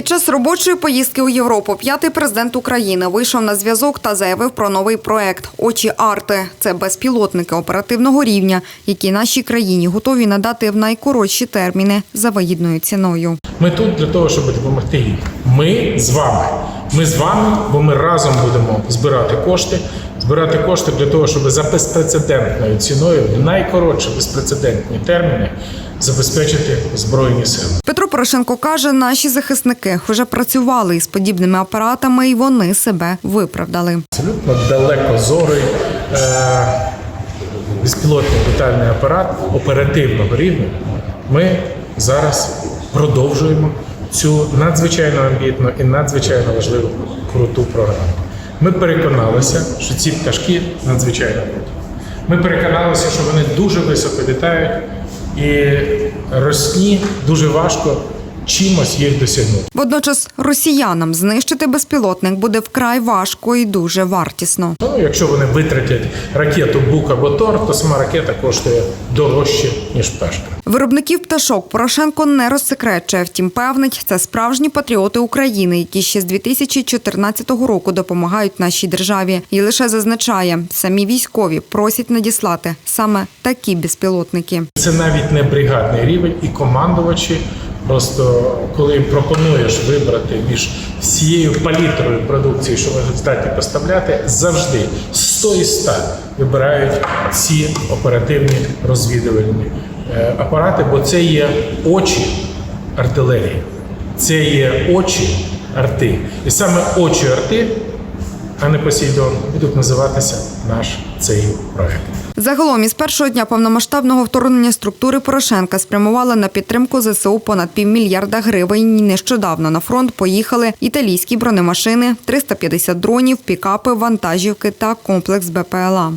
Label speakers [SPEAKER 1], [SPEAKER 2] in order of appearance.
[SPEAKER 1] Під час робочої поїздки у Європу п'ятий президент України вийшов на зв'язок та заявив про новий проект Очі Арти. Це безпілотники оперативного рівня, які нашій країні готові надати в найкоротші терміни за вигідною ціною.
[SPEAKER 2] Ми тут для того, щоб допомогти їм. Ми з вами. Ми з вами, бо ми разом будемо збирати кошти, збирати кошти для того, щоб за безпрецедентною ціною в найкоротші безпрецедентні терміни забезпечити збройні сили.
[SPEAKER 1] Петро Порошенко каже, наші захисники вже працювали із подібними апаратами, і вони себе виправдали.
[SPEAKER 2] Абсолютно далекозорий е- безпілотний літальний апарат оперативного рівня. Ми зараз продовжуємо цю надзвичайно амбітну і надзвичайно важливу круту програму. Ми переконалися, що ці пташки надзвичайно круті. Ми переконалися, що вони дуже високо літають і росні дуже важко чимось їх досягнути.
[SPEAKER 1] Водночас росіянам знищити безпілотник буде вкрай важко і дуже вартісно.
[SPEAKER 2] Ну, якщо вони витратять ракету Бук або Тор, то сама ракета коштує дорожче, ніж пташка.
[SPEAKER 1] Виробників пташок Порошенко не розсекречує. Втім, певнить, це справжні патріоти України, які ще з 2014 року допомагають нашій державі. І лише зазначає, самі військові просять надіслати саме такі безпілотники.
[SPEAKER 2] Це навіть не бригадний рівень, і командувачі просто коли пропонуєш вибрати між всією палітрою продукції, що вони здатні поставляти, завжди 100 із 100 вибирають ці оперативні розвідувальні е, апарати, бо це є очі артилерії, це є очі арти. І саме очі арти, а не Посейдон, будуть називатися наш цей проект.
[SPEAKER 1] Загалом із першого дня повномасштабного вторгнення структури Порошенка спрямували на підтримку ЗСУ понад півмільярда гривень. Нещодавно на фронт поїхали італійські бронемашини, 350 дронів, пікапи, вантажівки та комплекс БПЛА.